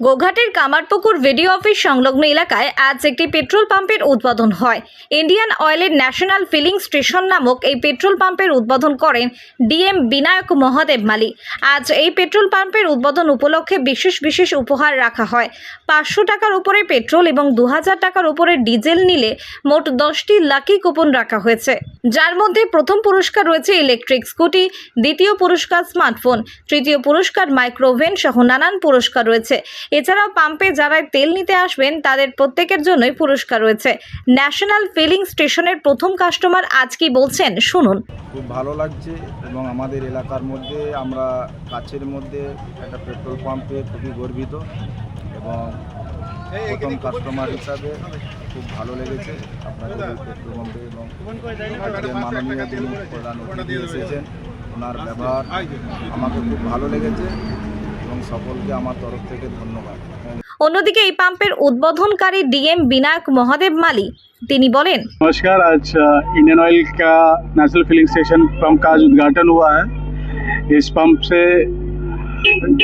গোঘাটের Kamarpukur video office সংলগ্ন এলাকায় আজ একটি পেট্রোল পাম্পের উদ্বোধন হয়। ইন্ডিয়ান অয়েলের ন্যাশনাল ফিলিং স্টেশন নামক এই পেট্রোল পাম্পের উদ্বোধন করেন ডিএম বিনায়ক মহাদেব মালি আজ এই পেট্রোল পাম্পের উদ্বোধন উপলক্ষে বিশেষ বিশেষ উপহার রাখা হয়। পাঁচশো টাকার উপরে পেট্রোল এবং দু হাজার টাকার উপরে ডিজেল নিলে মোট দশটি লাকি কুপন রাখা হয়েছে। যার মধ্যে প্রথম পুরস্কার রয়েছে ইলেকট্রিক স্কুটি, দ্বিতীয় পুরস্কার স্মার্টফোন, তৃতীয় পুরস্কার মাইক্রোওভেন সহ নানান পুরস্কার রয়েছে। এছাড়াও পাম্পে যারা তেল নিতে আসবেন, তাদের প্রত্যেকের জন্যই পুরস্কার রয়েছে। ন্যাশনাল ফিলিং স্টেশনের প্রথম কাস্টমার আজ কি বলছেন? শুনুন। খুব ভালো লাগছে এবং আমাদের এলাকার মধ্যে, আমরা কাছের মধ্যে একটা পেট্রোল পাম্পে খুবই গর্বিত এবং প্রথম কাস্টমার হিসাবে খুব ভালো লেগেছে। আপনাদের পেট্রোল পাম্পে এবং মাননীয় যিনি প্রধান অতিথি এসেছেন। ওনার ব্যবহার আমাকে খুব ভালো লেগেছে। এবং সকলকে আমার তরফ থেকে ধন্যবাদ অন্যদিকে এই পাম্পের উদ্বোধনকারী ডিএম বিনায়ক মহাদেব মালি তিনি বলেন नमस्कार आज अ, इंडियन ऑयल का नेशनल फिलिंग स्टेशन पंप का आज उद्घाटन हुआ है इस पंप से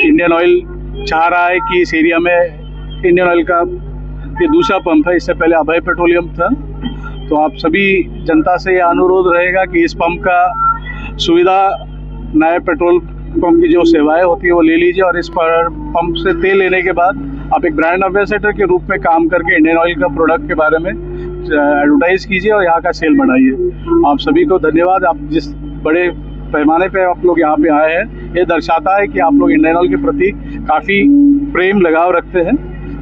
इंडियन ऑयल चाह रहा है कि इस एरिया में इंडियन ऑयल का ये दूसरा पंप है इससे पहले अभय पेट्रोलियम था तो आप सभी जनता से ये अनुरोध रहेगा कि इस पंप का सुविधा नए पेट्रोल पंप की जो सेवाएँ होती है वो ले लीजिए और इस पर पंप से तेल लेने के बाद आप एक ब्रांड एम्बेसडर के रूप में काम करके इंडियन ऑयल का प्रोडक्ट के बारे में एडवर्टाइज कीजिए और यहाँ का सेल बढ़ाइए। आप सभी को धन्यवाद। आप जिस बड़े पैमाने पे आप लोग यहाँ पे आए हैं, ये दर्शाता है कि आप लोग इंडियन ऑयल के प्रति काफ़ी प्रेम, लगाव रखते हैं।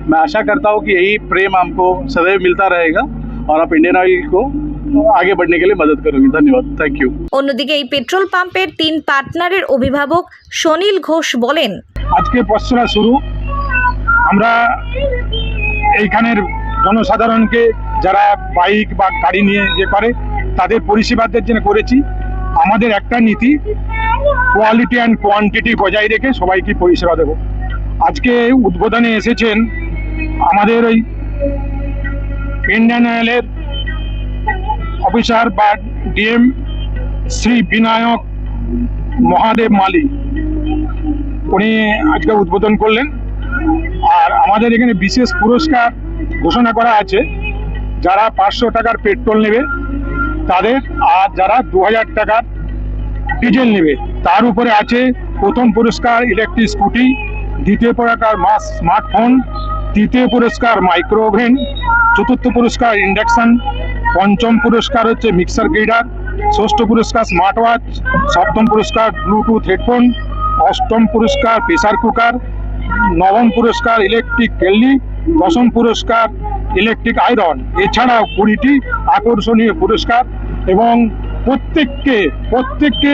मैं आशा करता हूँ कि यही प्रेम हमको सदैव मिलता रहेगा और आप इंडियन ऑयल को आगे बढ़ने के लिए मदद करोगे धन्यवाद थैंक यू অন্যদিকে এই পেট্রোল পাম্পের তিন পার্টনারের অভিভাবক সনিল ঘোষ বলেন আজকে পশ্চরা শুরু আমরা এইখানের জনসাধারণকে যারা বাইক বা গাড়ি নিয়ে যে করে তাদের পরিষেবাদের জন্য করেছি আমাদের একটা নীতি কোয়ালিটি অ্যান্ড কোয়ান্টিটি বজায় রেখে সবাইকে পরিষেবা দেবো আজকে উদ্বোধনে এসেছেন আমাদের ওই ইন্ডিয়ান অয়েলের অফিসার বা ডিএম শ্রী বিনায়ক মহাদেব মালি উনি আজকে উদ্বোধন করলেন। আর আমাদের এখানে বিশেষ পুরস্কার ঘোষণা করা আছে। যারা পাঁচশো টাকার পেট্রোল নেবে, তাদের আর যারা দু হাজার টাকার ডিজেল নেবে, তার উপরে আছে প্রথম পুরস্কার, ইলেকট্রিক স্কুটি, দ্বিতীয় পুরস্কার মাস স্মার্টফোন, তৃতীয় পুরস্কার মাইক্রো ওভেন চতুর্থ পুরস্কার ইন্ডাকশন পঞ্চম পুরস্কার হচ্ছে মিক্সার গ্রাইন্ডার ষষ্ঠ পুরস্কার স্মার্ট ওয়াচ সপ্তম পুরস্কার ব্লুটুথ হেডফোন অষ্টম পুরস্কার প্রেসার কুকার নবম পুরস্কার ইলেকট্রিক কেল্লি দশম পুরস্কার ইলেকট্রিক আয়রন এছাড়াও কুড়িটি আকর্ষণীয় পুরস্কার এবং প্রত্যেককে প্রত্যেককে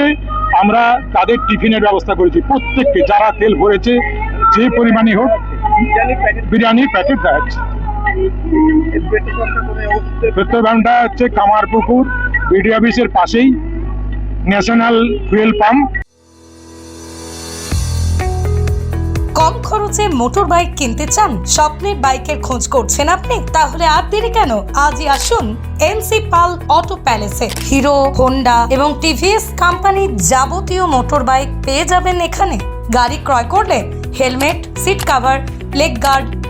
আমরা তাদের টিফিনের ব্যবস্থা করেছি। প্রত্যেককে, যারা তেল ভরেছে, যে পরিমাণে হোক, বিরিয়ানির প্যাকেট দেওয়া পেট্রোল পাম্পটা হচ্ছে কামারপুকুর বিডি অফিসের পাশেই, ন্যাশনাল ফুয়েল পাম্প। কম খরচে মোটর বাইক কিনতে চান? স্বপ্নের বাইকের খোঁজ করছেন আপনি? তাহলে আর দেরি কেন? আজই আসুন এনসি পাল অটো প্যালেসে। হিরো, হোন্ডা এবং টিভিএস কোম্পানির যাবতীয় মোটর বাইক পেয়ে যাবেন এখানে। গাড়ি ক্রয় করলে helmet, seat cover, leg guard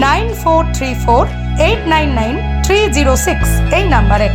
nine four three four eight nine nine three zero six এই নাম্বারে